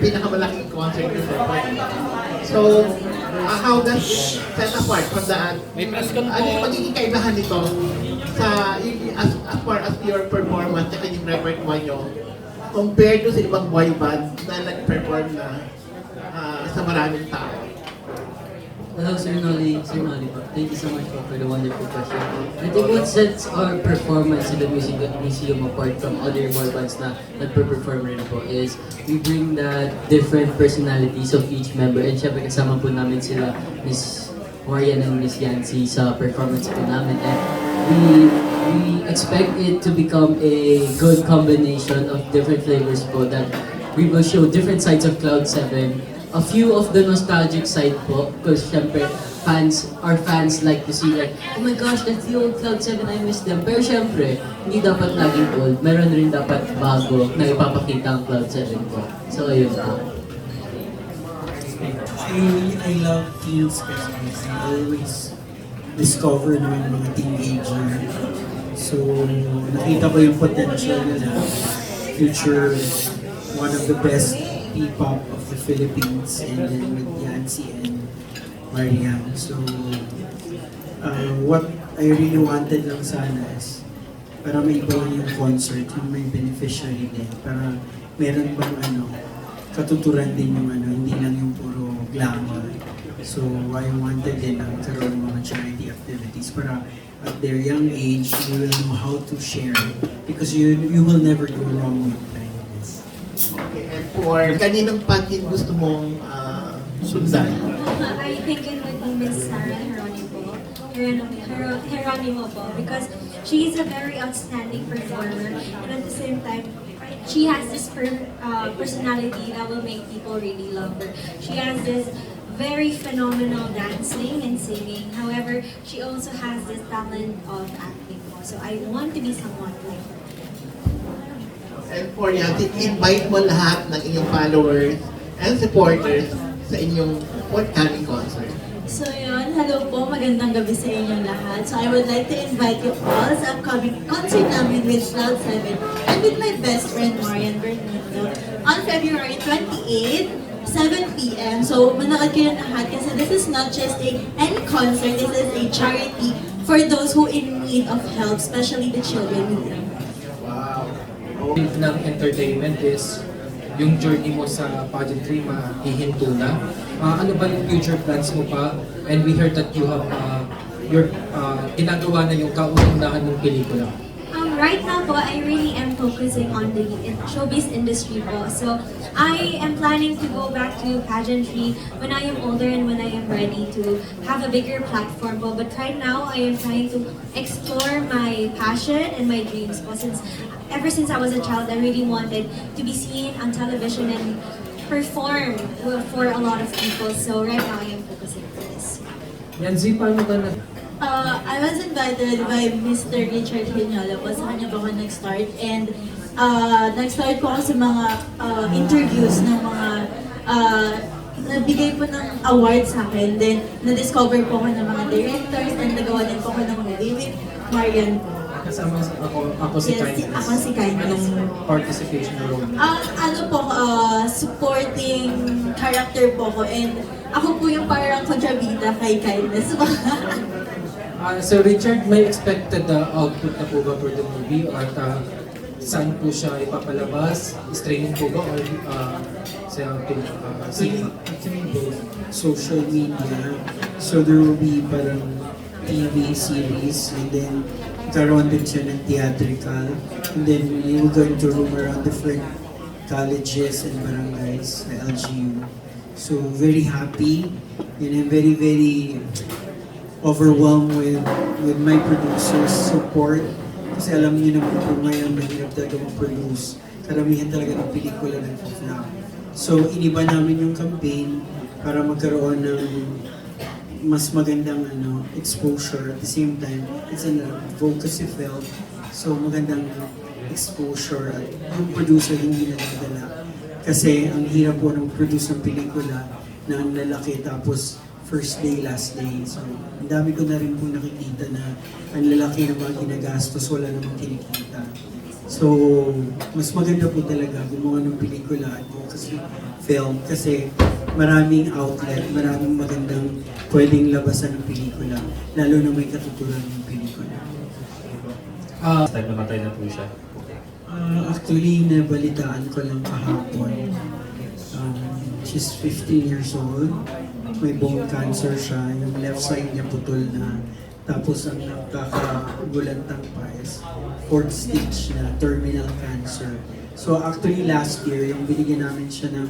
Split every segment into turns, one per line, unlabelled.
pinakamalaking concert perform. So, uh, how does it set apart from the
May press con
ano yung
po.
magiging kaibahan nito sa as, as far as your performance at yung repertoire nyo compared to sa ibang boy band na nag-perform na ah, sa maraming tao?
Hello, Sir Nolly. Sir po. Thank you so much po for the wonderful question. I think what sets our performance in the music museum apart from other boy bands na nagpe-perform rin po is we bring the different personalities of each member and syempre kasama po namin sila Miss Marian and Miss Yancy sa performance po namin and we we expect it to become a good combination of different flavors po that we will show different sides of Cloud7 a few of the nostalgic side po because syempre fans our fans like to see like oh my gosh that's the old Cloud7 I miss them pero syempre hindi dapat laging old meron rin dapat bago na ipapakita ang Cloud7 po so ayun po
I, love teens kasi I always discover naman mga teenager. So, nakita ko yung potential nila. Future, one of the best P-pop of the Philippines and then with Yancy and Mariam. So, uh, what I really wanted lang sana is para may iba yung concert, yung may beneficiary din. Para meron bang ano, katuturan din yung ano, hindi lang yung puro glamour. So, I wanted din na magkaroon ng mga charity activities para at their young age, you will know how to share because you you will never go wrong with.
For kaninong patin gusto mong ah, sundan?
I think it would be Miss Sarah Geronimo, po, because she is a very outstanding performer, and at the same time, she has this per, uh, personality that will make people really love her. She has this very phenomenal dancing and singing. However, she also has this talent of acting. So I want to be someone like her.
And for Yancy, invite mo lahat ng inyong followers and supporters sa inyong forthcoming concert.
So yun, hello po, magandang gabi sa inyong lahat. So I would like to invite you all sa upcoming concert namin with Cloud7 and with my best friend Marian Bernardo on February 28, 7 p.m. So manood kayo lahat kasi this is not just a any concert, this is a charity for those who in need of help, especially the children with.
Ng entertainment is yung journey mo sa pageantry mahihinto na. Ah, ano ba yung future plans mo pa? And we heard that you have uh, your uh, ginagawa na yung kauna-unahan mong pelikula.
Um, right now po, I really am focusing on the showbiz industry po. So, I am planning to go back to pageantry when I am older and when I am ready to have a bigger platform po. But right now, I am trying to explore my passion and my dreams po. Since, ever since I was a child, I really wanted to be seen on television and perform for a lot of people. So, right now, I am focusing on this.
Yanzi, paano ka na?
Uh, I was invited by Mr. Richard Hinyola po. Sa kanya po ako nag-start. And uh, nag-start po ako sa mga uh, interviews ng mga uh, nabigay po ng award sa akin. Then, na-discover po ako ng mga directors and nagawa din po ako ng movie with Marian po.
Kasama sa- ako, ako si
Yes,
Kindness.
ako si Kindness.
Anong participation role?
Ang ano po, uh, supporting character po ko and ako po yung parang kontrabida kay Kindness.
Ah, so Richard, may expected na output na po ba for the movie? At ah, saan po siya ipapalabas? Streaming po ba? Or ah, sa uh, cinema?
actually both social media. So there will be parang TV series and then karoon din siya ng theatrical. And then we will going to roam around different colleges and barangays sa LGU. So very happy and I'm very, very overwhelmed with with my producer's support. Kasi alam niyo naman po ngayon, mahirap talaga mag-produce. Karamihan talaga ng pelikula ng flop. So, iniba namin yung campaign para magkaroon ng mas magandang ano exposure at the same time it's an advocacy film so magandang exposure at yung producer hindi nadadala kasi ang hirap po ng produce ng pelikula na ang lalaki tapos first day, last day. So, ang dami ko na rin po nakikita na ang lalaki na mga ginagastos, wala namang kinikita. So, mas maganda po talaga gumawa ng pelikula at kasi film kasi maraming outlet, maraming magandang pwedeng labasan ng pelikula, lalo na may katuturan ng pelikula.
Ah,
Last time namatay na po siya.
Ah, actually, nabalitaan ko lang kahapon. Um, she's 15 years old. May bone cancer siya. Yung left side niya putol na. Tapos ang nakakagulantang pa is fourth stage na terminal cancer. So actually last year, yung binigyan namin siya ng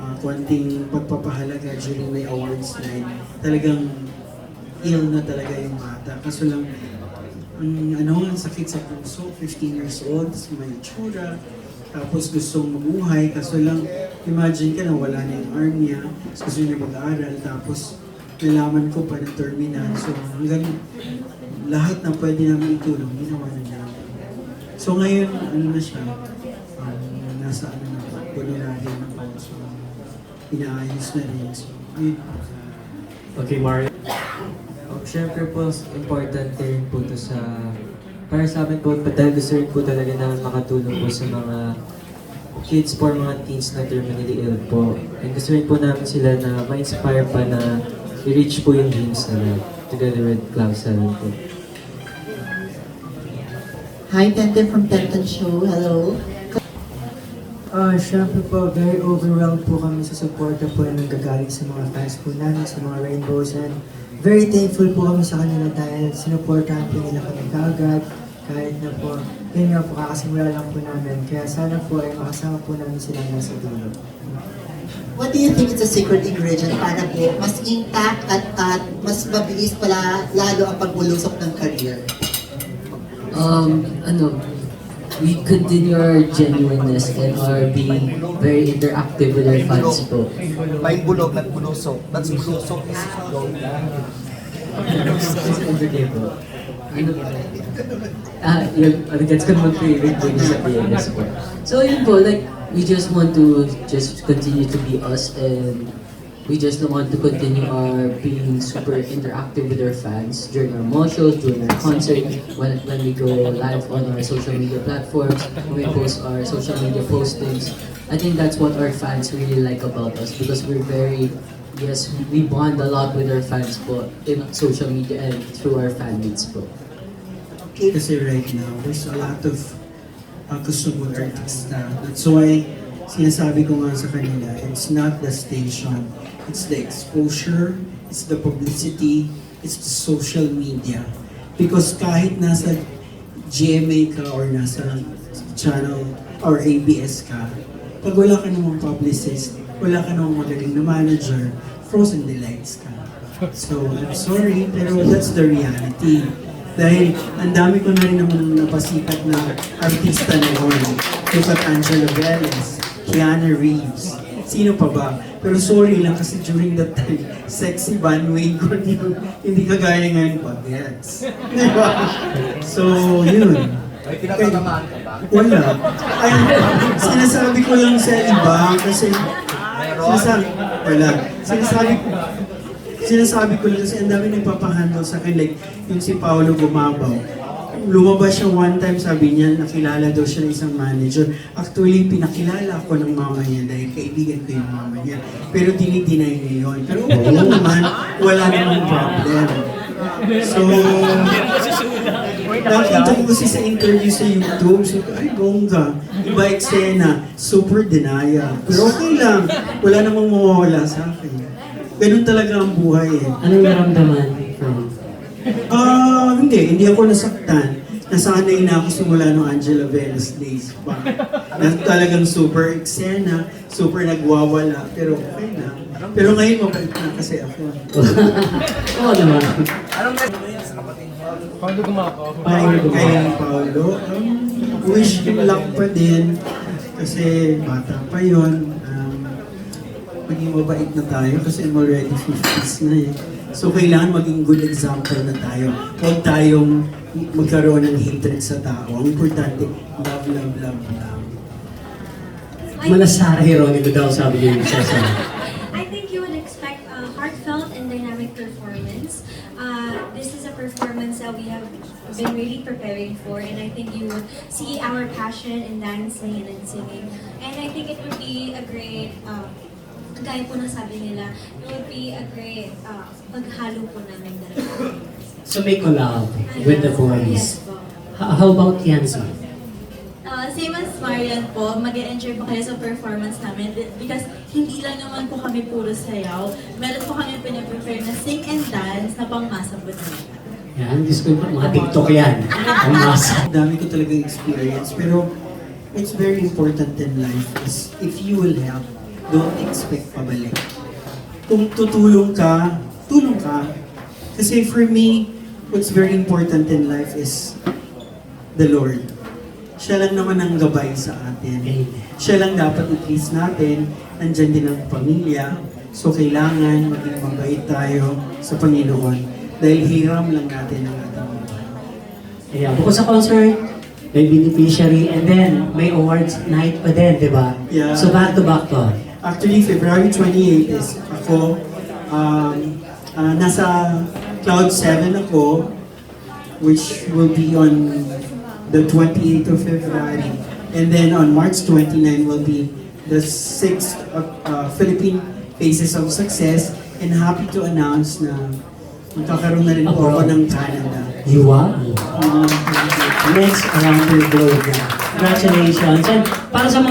ah, konting pagpapahalaga during may awards night, talagang ill na talaga yung bata. Kaso lang, ang ano, sakit sa puso, 15 years old, may tsura, tapos gustong mabuhay, kaso lang, imagine ka na wala na yung arm niya, gusto niya mag-aaral, tapos nalaman ko pa na terminal, so hanggang lahat na pwede namin itulong, ginawa na namin. So ngayon, ano na siya, um, nasa ano na, honorary na po, so inaayos na rin. So, ayun.
Okay, Mario.
Um, Siyempre po, important rin po to sa... Para sa amin po, dahil gusto rin po talaga namin makatulong po sa mga kids po, mga teens na terminally ill po. And gusto rin po namin sila na ma-inspire pa na i-reach po yung dreams nila together with Cloud 7 po.
Hi, Tente from Tenton Show. Hello.
Ah, syempre po, very overwhelmed po kami sa suporta po na nanggagaling sa mga fans po namin, sa mga Rainbows, and very thankful po kami sa kanila dahil sinuportahan po nila kami kaagad, kahit na po, yun nga po, kakasimula lang po namin. Kaya sana po ay makasama po namin sila nasa dulo.
What do you think is the secret ingredient para po mas intact at, at mas mabilis pala lalo ang pagbulusok ng career?
Um, ano, we continue our genuineness and our being very interactive with our fans po.
May bulog at bulusok. That's bulusok is bulog.
Everyday po. Ano Ah, yun, gets ko naman po yung rin po yung sabihin po. So yun po, like, we just want to just continue to be us and we just don't want to continue our being super interactive with our fans during our mall shows, during our concert, when, when we go live on our social media platforms, when we post our social media postings. I think that's what our fans really like about us because we're very, yes, we bond a lot with our fans po in social media and through our fan meets po.
Kasi right now, there's a lot of uh, gusto mong artista. That's why, sinasabi ko nga sa kanila, it's not the station. It's the exposure, it's the publicity, it's the social media. Because kahit nasa GMA ka or nasa channel or ABS ka, pag wala ka namang publicist, wala ka namang magaling na manager, frozen delights ka. So, I'm sorry, pero that's the reality. Dahil ang dami ko na rin naman napasikat na artista noon. Look at Angela Velez, Keanu Reeves, sino pa ba? Pero sorry lang kasi during that time, sexy bandwagon yung hindi kagaya ngayon pa gets. Di ba? So, yun.
May pinatatamaan ka ba?
Wala. Ay, sinasabi ko lang sa iba kasi sinasabi, wala. Sinasabi ko, sinasabi ko lang kasi ang dami nagpapahandle sa akin like yung si Paolo Gumabaw. Lumabas siya one time, sabi niya, nakilala daw siya ng isang manager. Actually, pinakilala ako ng mama niya dahil kaibigan ko yung mama niya. Pero dinideny niya yun. Pero oo naman, wala namang problem. So, nakita ko kasi sa interview sa YouTube, so, ay, bongga. Iba eksena, super denial. Pero okay lang, wala namang mawawala sa akin. Ganun talaga ang buhay eh.
Anong naramdaman
Ah, hindi. Hindi ako nasaktan. Nasanay na ako simula nung Angela Velez days pa. Na talagang super eksena, super nagwawala, pero okay na. Pero ngayon mabait na kasi ako.
Oo naman.
Anong message sa kapatid mo?
Kay, kay Paolo, um, wish him luck pa din. Kasi bata pa yon. Um, maging mabait na tayo kasi I'm already 50s na eh. So kailangan maging good example na tayo. Huwag tayong magkaroon ng hatred sa tao. Ang importante, love, love, love, love.
I-
ironic daw sabi niya siya sa
I think you would expect a heartfelt and dynamic performance. Uh, this is a performance that we have been really preparing for, and I think you would see our passion in dancing and in singing. And I think it would be a great, uh, gaya po ng sabi nila, it would be a great uh, paghalo po namin dalawa.
So may collab with the
Yes
boys.
po.
H- How about Yancy?
Uh, same as Marian po, mag enjoy po kayo sa performance namin because hindi lang naman po kami puro sayaw. Meron po kami pinaprepare na sing and dance na pangmasa po talaga.
Yan, Diyos ko, mga TikTok yan. Ang masa.
dami ko talaga experience. Pero it's very important in life is if you will help, don't expect pabalik. Kung tutulong ka, tulong ka. Kasi for me, what's very important in life is the Lord. Siya lang naman ang gabay sa atin. Siya lang dapat i-please natin. Nandyan din ang pamilya. So kailangan maging mabait tayo sa Panginoon. Dahil hiram lang natin ang ating buhay.
Ayan, bukod sa concert, may beneficiary, and then may awards night pa din, di ba?
Yeah.
So back to back to.
Actually, February 28 is ako, um, ah, nasa Cloud 7 ako, which will be on the 28th of February. And then on March 29 will be the 6th of, uh, Philippine Faces of Success. And happy to announce na magkakaroon na rin po ako ng Canada.
You are?
Um.
Next around the globe. Congratulations. And para sa mga